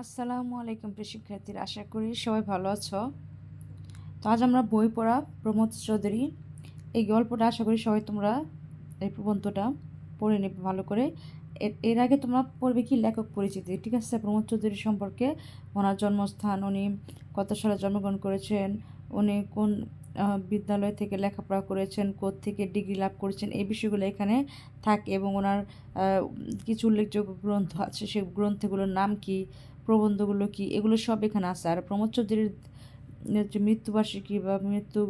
আসসালামু আলাইকুম প্রিয় শিক্ষার্থীরা, আশা করি সবাই ভালো আছো। তো আজ আমরা বই পড়া প্রমোদ চৌধুরী। এই গল্পটা আশা করি সবাই তোমরা এই প্রবন্ধটা পড়ে নেবে ভালো করে। এর এর আগে তোমরা পড়বে কি লেখক পরিচিতি, ঠিক আছে? প্রমোদ চৌধুরী সম্পর্কে ওনার জন্মস্থান, উনি কত সালে জন্মগ্রহণ করেছেন, উনি কোন বিদ্যালয় থেকে লেখাপড়া করেছেন কোথ থেকে ডিগ্রি লাভ করেছেন, এই বিষয়গুলো এখানে থাকে এবং ওনার কিছু উল্লেখযোগ্য গ্রন্থ আছে সেই গ্রন্থগুলোর নাম কি প্রবন্ধগুলো কি? এগুলো সব এখানে আছে। আর প্রমোদ চৌধুরীর যে মৃত্যুবার্ষিকী বা মৃত্যু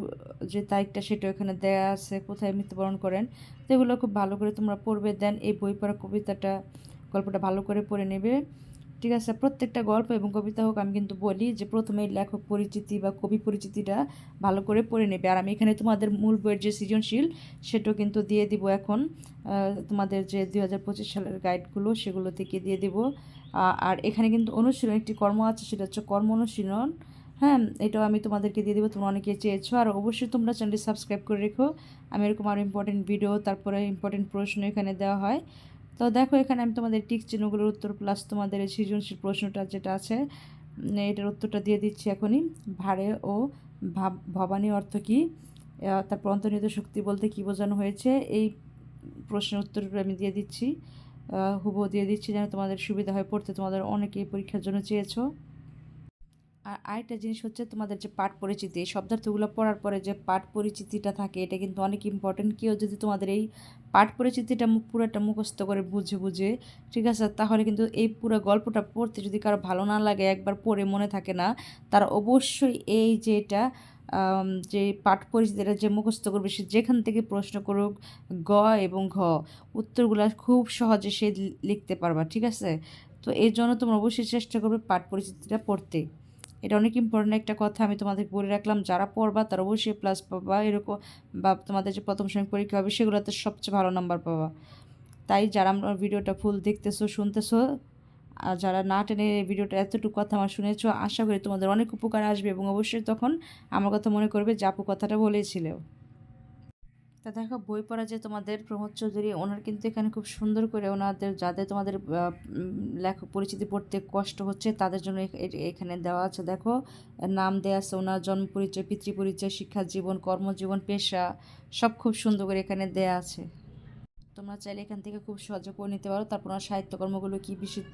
যে তারিখটা সেটা এখানে দেয়া আছে, কোথায় মৃত্যুবরণ করেন। তো এগুলো খুব ভালো করে তোমরা পড়বে। দেন এই বই পড়া কবিতাটা, গল্পটা ভালো করে পড়ে নেবে। ঠিক আছে? প্রত্যেকটা গল্প এবং কবিতা হোক আমি কিন্তু বলি যে প্রথমে লেখক পরিচিতি বা কবি পরিচিতিটা ভালো করে পড়ে নেবে। আর আমি এখানে তোমাদের মূল বইয়ের যে সৃজনশীল, সেটাও কিন্তু দিয়ে দিব এখন। তোমাদের যে দুই হাজার পঁচিশ সালের গাইডগুলো সেগুলো থেকে দিয়ে দিব। আর এখানে কিন্তু অনুশীলন, একটি কর্ম আছে, সেটা হচ্ছে কর্ম অনুশীলন। হ্যাঁ এটাও আমি তোমাদেরকে দিয়ে দেবো, তোমরা অনেকে চেয়েছো। আর অবশ্যই তোমরা চ্যানেলটি সাবস্ক্রাইব করে রেখো। আমি এরকম আরও ইম্পর্টেন্ট ভিডিও তারপরে ইম্পর্টেন্ট প্রশ্ন এখানে দেওয়া হয়। তো দেখো, এখানে আমি তোমাদের টিক চিহ্নগুলোর উত্তর প্লাস তোমাদের সৃজনশীল প্রশ্নটা যেটা আছে এটার উত্তরটা দিয়ে দিচ্ছি এখনই। ভারে ও ভাব ভবানী অর্থ কী? তারপর অন্তর্নিহিত শক্তি বলতে কী বোঝানো হয়েছে? এই প্রশ্নের উত্তরগুলো আমি দিয়ে দিচ্ছি। হুবহু দিয়ে দিচ্ছি যেন তোমাদের সুবিধা হয় পড়তে। তোমাদের অনেকেই পরীক্ষার জন্য চেয়েছো। আর আরেকটা জিনিস হচ্ছে তোমাদের যে পাঠ পরিচিতি, এই শব্দার্থগুলো পড়ার পরে যে পাঠ পরিচিতিটা থাকে, এটা কিন্তু অনেক ইম্পর্টেন্ট কেউ যদি তোমাদের এই পাঠ পরিচিতিটা পুরোটা মুখস্থ করে বুঝে বুঝে, ঠিক আছে, তাহলে কিন্তু এই পুরো গল্পটা পড়তে যদি কারও ভালো না লাগে, একবার পড়ে মনে থাকে না, তারা অবশ্যই এই যে এটা যে পাঠ পরিচিতিটা যে মুখস্থ করবে, সে যেখান থেকে প্রশ্ন করুক গ এবং ঘ, উত্তরগুলো খুব সহজে সে লিখতে পারবা, ঠিক আছে? তো এর জন্য তোমরা অবশ্যই চেষ্টা করবে পাঠ পরিচিতিটা পড়তে। এটা অনেক ইম্পর্টেন্ট একটা কথা আমি তোমাদের বলে রাখলাম। যারা পড়বা তারা অবশ্যই প্লাস পাবা। এরকম বা তোমাদের যে প্রথম শ্রেণি পরীক্ষা হবে সেগুলোতে সবচেয়ে ভালো নাম্বার পাবা। তাই যারা আমার ভিডিওটা ফুল দেখতেছো, শুনতেছো, আর যারা না টেনে ভিডিওটা এতটুকু কথা আমার শুনেছো, আশা করি তোমাদের অনেক উপকার আসবে এবং অবশ্যই তখন আমার কথা মনে করবে যে আপু কথাটা বলেছিল। তা দেখো, বই পড়া যে তোমাদের প্রমোদ চৌধুরী, ওনার কিন্তু এখানে খুব সুন্দর করে ওনাদের যাদের তোমাদের লেখক পরিচিতি পড়তে কষ্ট হচ্ছে, তাদের জন্য এখানে দেওয়া আছে। দেখো, নাম দেওয়া আছে ওনার, জন্ম পরিচয়, পিতৃ পরিচয়, শিক্ষা জীবন, কর্মজীবন, পেশা, সব খুব সুন্দর করে এখানে দেয়া আছে। তোমরা চাইলে এখান থেকে খুব সহজে করে নিতে পারো। তারপর ওনার সাহিত্যকর্মগুলো কী বিশেষ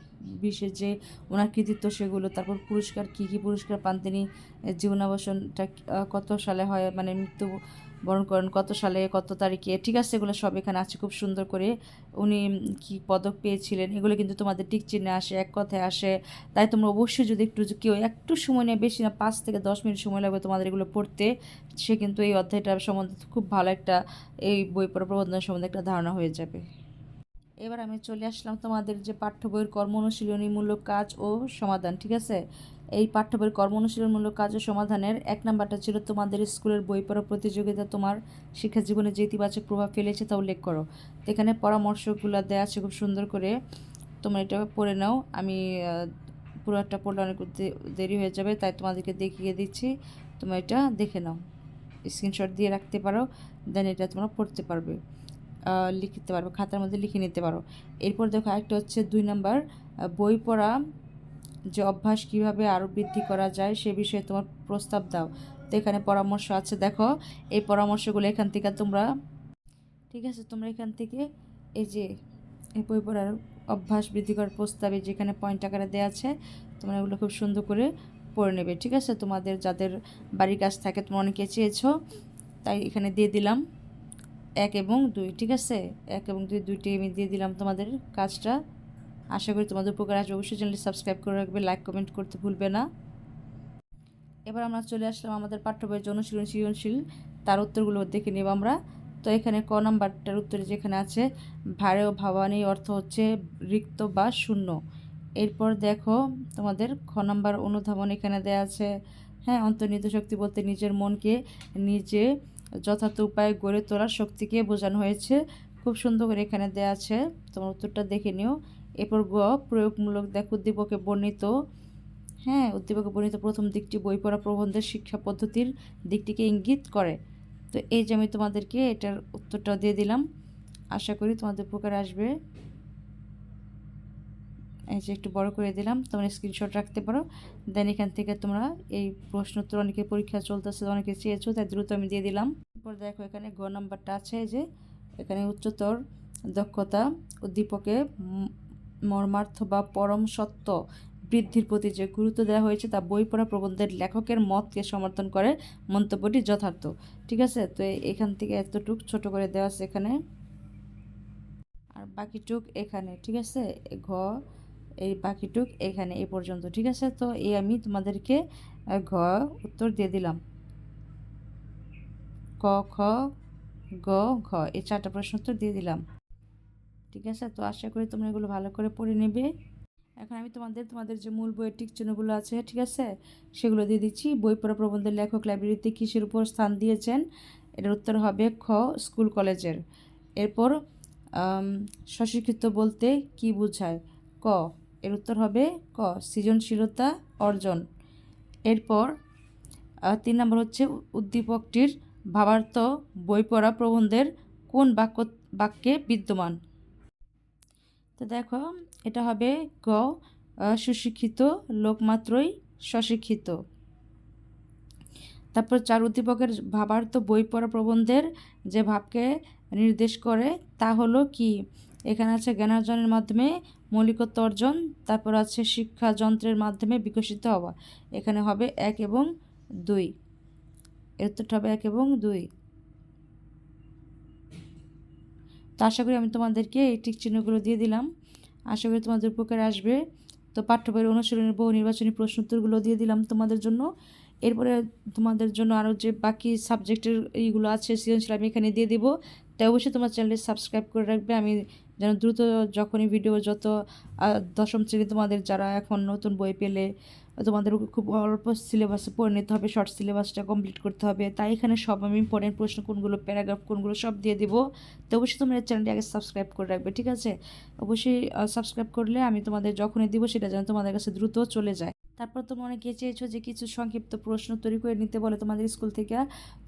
বিশেষ যে ওনার কৃতিত্ব সেগুলো, তারপর পুরস্কার, কী কী পুরস্কার পান তিনি? জীবনাবসানটা কত সালে হয়? মানে মৃত্যু বরণ করেন, কত সালে, কত তারিখে, ঠিক আছে, এগুলো সব এখানে আছে, খুব সুন্দর করে উনি কি পদক পেয়েছিলেন, এগুলো কিন্তু তোমাদের টিক চিহ্নে আসে, এক কথায় আসে। তাই তোমরা অবশ্যই যদি একটু কেউ একটু সময় নিয়ে, বেশি না, পাঁচ থেকে দশ মিনিট সময় লাগবে তোমাদের এগুলো পড়তে, সে কিন্তু এই অধ্যায়টা সম্বন্ধে খুব ভালো একটা, এই বই পড়া প্রবন্ধ সম্বন্ধে একটা ধারণা হয়ে যাবে। এবার আমি চলে আসলাম তোমাদের যে পাঠ্য বইয়ের কর্ম অনুশীলনীমূলক কাজ ও সমাধান, ঠিক আছে? এই পাঠ্য বইয়ের কর্ম অনুশীলনমূলক কাজ ও সমাধানের এক নাম্বারটা ছিল তোমাদের স্কুলের বই পড়া প্রতিযোগিতা। তোমার শিক্ষা জীবনে যে ইতিবাচক প্রভাব ফেলেছে তা উল্লেখ করো। এখানে পরামর্শগুলো দেওয়া আছে খুব সুন্দর করে। তোমরা এটা পড়ে নাও। আমি আহ, পুরোটা পড়লে অনেক দেরি হয়ে যাবে তাই তোমাদেরকে দেখিয়ে দিচ্ছি। তোমরা এটা দেখে নাও। স্ক্রিনশট দিয়ে রাখতে পারো দেন এটা তোমরা পড়তে পারবে। লিখতে পারবে খাতার মধ্যে লিখে নিতে পারো। এরপর দেখো আরেকটা হচ্ছে দুই নাম্বার বই পড়া যে অভ্যাস কীভাবে আরও বৃদ্ধি করা যায় সে বিষয়ে তোমার প্রস্তাব দাও। তো এখানে পরামর্শ আছে, দেখো, এই পরামর্শগুলো এখান থেকে তোমরা, ঠিক আছে, তোমরা এখান থেকে এই যে, এই বই পড়ার অভ্যাস বৃদ্ধি করার প্রস্তাবে যেখানে পয়েন্ট আকারে দেওয়া আছে, তোমরা এগুলো খুব সুন্দর করে পড়ে নেবে, ঠিক আছে? তোমাদের যাদের বাড়ির কাজ থাকে, তোমরা অনেকে চেয়েছো, তাই এখানে দিয়ে দিলাম। এক এবং দুই, ঠিক আছে? এক এবং দুই দুইটি আমি দিয়ে দিলাম তোমাদের কাজটা। আশা করি তোমাদের উপকার আসবে। অবশ্যই চ্যানেলটি সাবস্ক্রাইব করে রাখবে, লাইক, কমেন্ট করতে ভুলবে না। এবার আমরা চলে আসলাম আমাদের পাঠ্য বইয়ের যে অনুশীলন সৃজনশীল, তার উত্তরগুলো দেখে নেব আমরা। তো এখানে ক নাম্বারটার উত্তরে যেখানে আছে, ভারে ও ভাবানী অর্থ হচ্ছে রিক্ত বা শূন্য। এরপর দেখো তোমাদের খ নাম্বার অনুধাবন এখানে দেওয়া আছে। হ্যাঁ অন্তর্নিহিত শক্তি বলতে নিজের মনকে নিজে যথার্থ উপায়ে গড়ে তোলার শক্তিকে বোঝানো হয়েছে। খুব সুন্দর করে এখানে দেওয়া আছে। তোমার উত্তরটা দেখে নিও। এরপর গ, প্রয়োগমূলক দেখো, উদ্দীপকে বর্ণিত হ্যাঁ উদ্দীপকে বর্ণিত প্রথম দিকটি বই পড়া প্রবন্ধের শিক্ষা পদ্ধতির দিকটিকে ইঙ্গিত করে। তো এই যে আমি তোমাদেরকে এটার উত্তরটা দিয়ে দিলাম, আশা করি তোমাদের উপকার আসবে। এই যে একটু বড় করে দিলাম, তোমরা স্ক্রিনশট রাখতে পারো। দেন এখান থেকে তোমরা এই প্রশ্ন উত্তর অনেকে পরীক্ষা চলতেছে, অনেকে চেয়েছো, তাই দ্রুত আমি দিয়ে দিলাম। এরপর দেখো এখানে গ নাম্বারটা আছে যে এখানে উচ্চতর দক্ষতা, উদ্দীপকে মর্মার্থ বা পরম সত্য বৃদ্ধির প্রতি যে গুরুত্ব দেওয়া হয়েছে তা বই পড়া প্রবন্ধের লেখকের মতকে সমর্থন করে মন্তব্যটি যথার্থ। ঠিক আছে? তো এখান থেকে এতটুক ছোট করে দেওয়া আছে এখানে। আর বাকিটুক এখানে। ঠিক আছে? ঘ, এই বাকিটুক এখানে এই পর্যন্ত। ঠিক আছে? তো এই আমি তোমাদেরকে ঘ, উত্তর দিয়ে দিলাম। ক, খ, গ, ঘ, এই চারটা প্রশ্ন উত্তর দিয়ে দিলাম। ঠিক আছে? তো আশা করি তোমরা এগুলো ভালো করে পড়ে নেবে। এখন আমি তোমাদের তোমাদের যে মূল বইয়ের টিক চিহ্নগুলো আছে, ঠিক আছে? সেগুলো দিয়ে দিচ্ছি। বই পড়া প্রবন্ধের লেখক লাইব্রেরিতে কিসের উপর স্থান দিয়েছেন? এটার উত্তর হবে খ, স্কুল কলেজের। এরপর স্বশিক্ষিত বলতে কি বোঝায়? ক, এর উত্তর হবে ক, সৃজনশীলতা অর্জন। এরপর তিন নম্বর হচ্ছে উদ্দীপকটির ভাবার্থ বই পড়া প্রবন্ধের কোন বাক্য, বাক্যে বিদ্যমান? তো দেখো, এটা হবে গ সুশিক্ষিত লোক মাত্রই স্বশিক্ষিত। তারপর চার উদ্দীপকের ভাবার্থ বই পড়া প্রবন্ধের যে ভাবকে নির্দেশ করে, তা হলো কি? এখানে আছে জ্ঞানার্জনের মাধ্যমে মৌলিকত্ব অর্জন, তারপর আছে শিক্ষা যন্ত্রের মাধ্যমে বিকশিত হওয়া। এখানে হবে এক এবং দুই। এর হবে এক এবং দুই। তো আশা করি আমি তোমাদেরকে এই টিক চিহ্নগুলো দিয়ে দিলাম। আশা করি তোমাদের উপকার আসবে। তো পাঠ্য বইয়ের অনুশীলনের বহু নির্বাচনী প্রশ্ন উত্তরগুলো দিয়ে দিলাম তোমাদের জন্য। এরপরে তোমাদের জন্য আরও যে বাকি সাবজেক্টের এইগুলো আছে সৃজনশীল আমি এখানে দিয়ে দেবো। তাই অবশ্যই তোমার চ্যানেলটি সাবস্ক্রাইব করে রাখবে। আমি যেন দ্রুত যখনই ভিডিও যত দশম শ্রেণি তোমাদের যারা এখন নতুন বই পেলে, তোমাদের খুব অল্প সিলেবাসে পড়ে নিতে হবে শর্ট সিলেবাসটা কমপ্লিট করতে হবে। তাই এখানে সব আমি ইম্পর্টেন্ট প্রশ্ন কোনগুলো প্যারাগ্রাফ কোনগুলো সব দিয়ে দেবো। তো অবশ্যই তোমরা চ্যানেলটি আগে সাবস্ক্রাইব করে রাখবে, ঠিক আছে? অবশ্যই সাবস্ক্রাইব করলে আমি তোমাদের যখনই দিব, সেটা যেন তোমাদের কাছে দ্রুত চলে যায়। তারপর তোমরা অনেকে চেয়েছো যে কিছু সংক্ষিপ্ত প্রশ্ন তৈরি করে নিতে বলে তোমাদের স্কুল থেকে।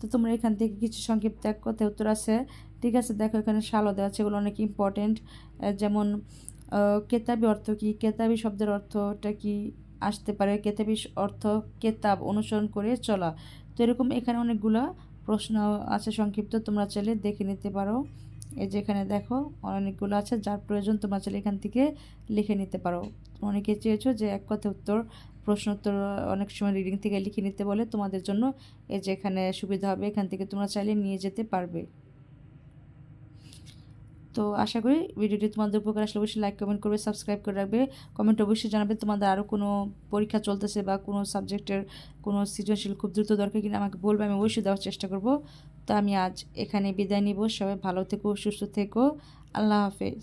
তো তোমরা এখান থেকে কিছু সংক্ষিপ্ত এক কথায় উত্তর আছে। ঠিক আছে, দেখো এখানে সালো দেওয়া আছে, এগুলো অনেক ইম্পর্টেন্ট যেমন কেতাবি অর্থ কি? কেতাবি শব্দের অর্থটা কি আসতে পারে? কেতাবি অর্থ কেতাব অনুসরণ করে চলা। তো এরকম এখানে অনেকগুলো প্রশ্ন আছে সংক্ষিপ্ত, তোমরা চাইলে দেখে নিতে পারো। এই যে এখানে দেখো, অনেকগুলো আছে, যার প্রয়োজন তোমরা চাইলে এখান থেকে লিখে নিতে পারো। অনেকে চেয়েছো যে এক কথায় উত্তর প্রশ্ন উত্তর অনেক সময় রিডিং থেকে লিখে নিতে বলে তোমাদের জন্য। এই যে এখানে সুবিধা হবে, এখান থেকে তোমরা চাইলে নিয়ে যেতে পারবে। তো আশা করি ভিডিওটি তোমাদের উপকার আসলে অবশ্যই লাইক কমেন্ট করবে সাবস্ক্রাইব করে রাখবে। কমেন্ট অবশ্যই জানাবে তোমাদের আরও কোনো পরীক্ষা চলতেছে বা কোনো সাবজেক্টের কোনো সৃজনশীল খুব দ্রুত দরকার কিনা আমাকে বলবে, আমি অবশ্যই দেওয়ার চেষ্টা করব। তো আমি আজ এখানে বিদায় নিব। সবাই ভালো থেকো, সুস্থ থেকো। আল্লাহ হাফেজ।